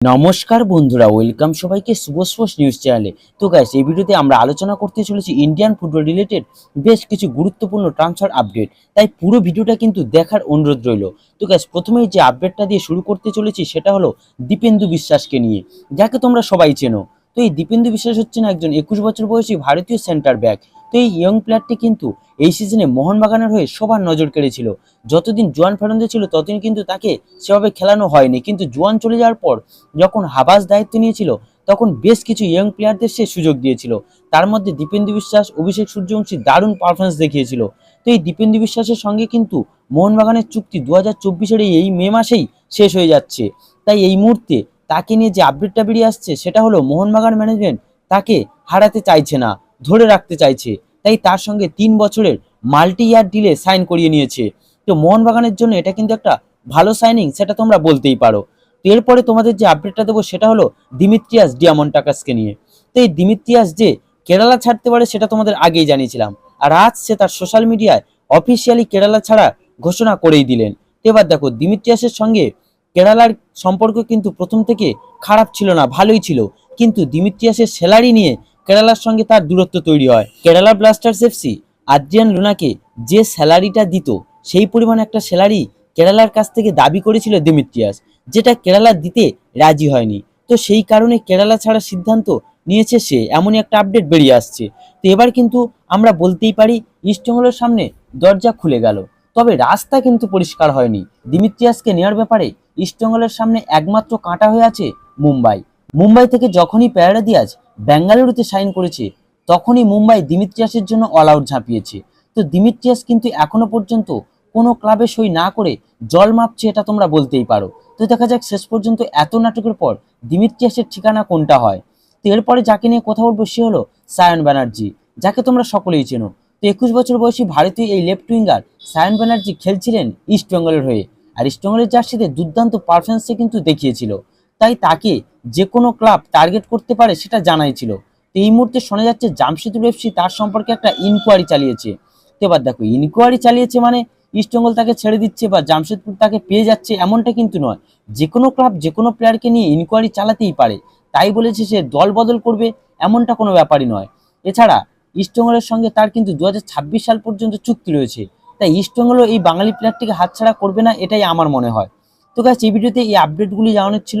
নমস্কার বন্ধুরা, ওয়েলকাম সবাইকে শুভ স্পোর্টস নিউজ চ্যানেলে। তো গ্যাস এই ভিডিওতে আমরা আলোচনা করতে চলেছি ইন্ডিয়ান ফুটবল রিলেটেড বেশ কিছু গুরুত্বপূর্ণ ট্রান্সফার আপডেট তাই পুরো ভিডিওটা কিন্তু দেখার অনুরোধ রইল। তো গ্যাস প্রথমেই যে আপডেটটা দিয়ে শুরু করতে চলেছি, সেটা হলো দীপেন্দু বিশ্বাসকে নিয়ে, যাকে তোমরা সবাই চেনো। তো এই দীপেন্দু বিশ্বাস হচ্ছেন একজন একুশ বছর বয়সী ভারতীয় সেন্টার ব্যাক তো এই ইয়ং প্লেয়ারটি কিন্তু এই সিজনে মোহনবাগানের হয়ে সবার নজর কেড়েছিল। যতদিন জোয়ান ফেরন্দে ছিল, ততদিন কিন্তু তাকে সেভাবে খেলানো হয়নি। কিন্তু জোয়ান চলে যাওয়ার পর যখন হাবাস দায়িত্ব নিয়েছিল, তখন বেশ কিছু ইয়ং প্লেয়ারদের সে সুযোগ দিয়েছিল। তার মধ্যে দীপেন্দু বিশ্বাস, অভিষেক সূর্যবংশী দারুণ পারফরমেন্স দেখিয়েছিল। তো এই দীপেন্দু বিশ্বাসের সঙ্গে কিন্তু মোহনবাগানের চুক্তি দু হাজার চব্বিশের এই মে মাসেই শেষ হয়ে যাচ্ছে। তাই এই মুহূর্তে তাকে নিয়ে যে আপডেটটা বেরিয়ে আসছে, সেটা হলো মোহনবাগান ম্যানেজমেন্ট তাকে হারাতে চাইছে না, ধরে রাখতে চাইছে। তাই তার সঙ্গে তিন বছরের মাল্টি ইয়ার ডিলে সাইন করিয়ে নিয়েছে। তো মোহনবাগানের জন্য এটা কিন্তু একটা ভালো সাইনিং সেটা তোমরা বলতেই পারো। এরপরে তোমাদের যে আপডেটটা দেবো, সেটা হলো দিমিত্রিয়াস ডিয়ামন্টাকাসকে নিয়ে। তো এই দিমিত্রিয়াস যে কেরালা ছাড়তে পারে, সেটা তোমাদের আগেই জানিয়েছিলাম। আর আজ সে তার সোশ্যাল মিডিয়ায় অফিসিয়ালি কেরালা ছাড়া ঘোষণা করেই দিলেন। এবার দেখো, দিমিত্রিয়াসের সঙ্গে কেরালার সম্পর্ক কিন্তু প্রথম থেকে খারাপ ছিল না, ভালোই ছিল। কিন্তু দিমিত্রিয়াসের স্যালারি নিয়ে কেরালার সঙ্গে তার দূরত্ব তৈরি হয়। কেরালা ব্লাস্টার্স এফসি আদ্রিয়ান লুনাকে যে স্যালারিটা দিত, সেই পরিমাণ একটা স্যালারি কেরালার কাছ থেকে দাবি করেছিল দিমিত্রিয়াস, যেটা কেরালা দিতে রাজি হয়নি। তো সেই কারণে কেরালা ছাড়ার সিদ্ধান্ত নিয়েছে সে। এমনই একটা আপডেট বেরিয়ে আসছে। তো এবার কিন্তু আমরা বলতেই পারি ইস্টবেঙ্গলের সামনে দরজা খুলে গেল। তবে রাস্তা কিন্তু পরিষ্কার হয়নি। দিমিত্রিয়াসকে নেওয়ার ব্যাপারে ইস্টবেঙ্গলের সামনে একমাত্র কাঁটা হয়ে আছে মুম্বাই। মুম্বাই থেকে যখনই প্যারাডা দিয়াজ বেঙ্গালুরুতে সাইন করেছে, তখনই মুম্বাই দিমিত্রিয়াসের জন্য অল আউট ঝাঁপিয়েছে। তো দিমিত্রিয়াস কিন্তু এখনও পর্যন্ত কোনো ক্লাবে সই না করে জল মাপছে এটা তোমরা বলতেই পারো। তো দেখা যাক শেষ পর্যন্ত এত নাটকের পর দিমিত্রিয়াসের ঠিকানা কোনটা হয়। তো এরপরে যাকে নিয়ে কথা বলব সে হলো সায়ন ব্যানার্জি, যাকে তোমরা সকলেই চেনো। তো একুশ বছর বয়সী ভারতীয় এই লেফট উইঙ্গার সায়ন ব্যানার্জি খেলছিলেন ইস্ট বেঙ্গলের হয়ে, আর ইস্ট বেঙ্গলের জার্সিতে দুর্দান্ত পারফরমেন্সে কিন্তু দেখিয়েছিল। তাই তাকে যে কোনো ক্লাব টার্গেট করতে পারে সেটা জানাই ছিল। তো এই মুহূর্তে শোনা যাচ্ছে জামশেদুর এফসি তার সম্পর্কে একটা ইনকোয়ারি চালিয়েছে। তো এবার দেখো ইনকোয়ারি চালিয়েছে মানে ইস্টবেঙ্গল তাকে ছেড়ে দিচ্ছে বা জামশেদপুর তাকে পেয়ে যাচ্ছে এমনটা কিন্তু নয়। যে কোনো ক্লাব, যে কোনো প্লেয়ারকে নিয়ে ইনকোয়ারি চালাতেই পারে। তাই বলেছে সে দল বদল করবে, এমনটা কোনো ব্যাপারই নয়। এছাড়া ইস্টবেঙ্গলের সঙ্গে তার কিন্তু দু হাজার ছাব্বিশ সাল পর্যন্ত চুক্তি রয়েছে। তাই ইস্টবেঙ্গলও এই বাঙালি প্লেয়ারটিকে হাতছাড়া করবে না, এটাই আমার মনে হয়। তো গাছ এই ভিডিওতে এই আপডেটগুলি জানানোর ছিল।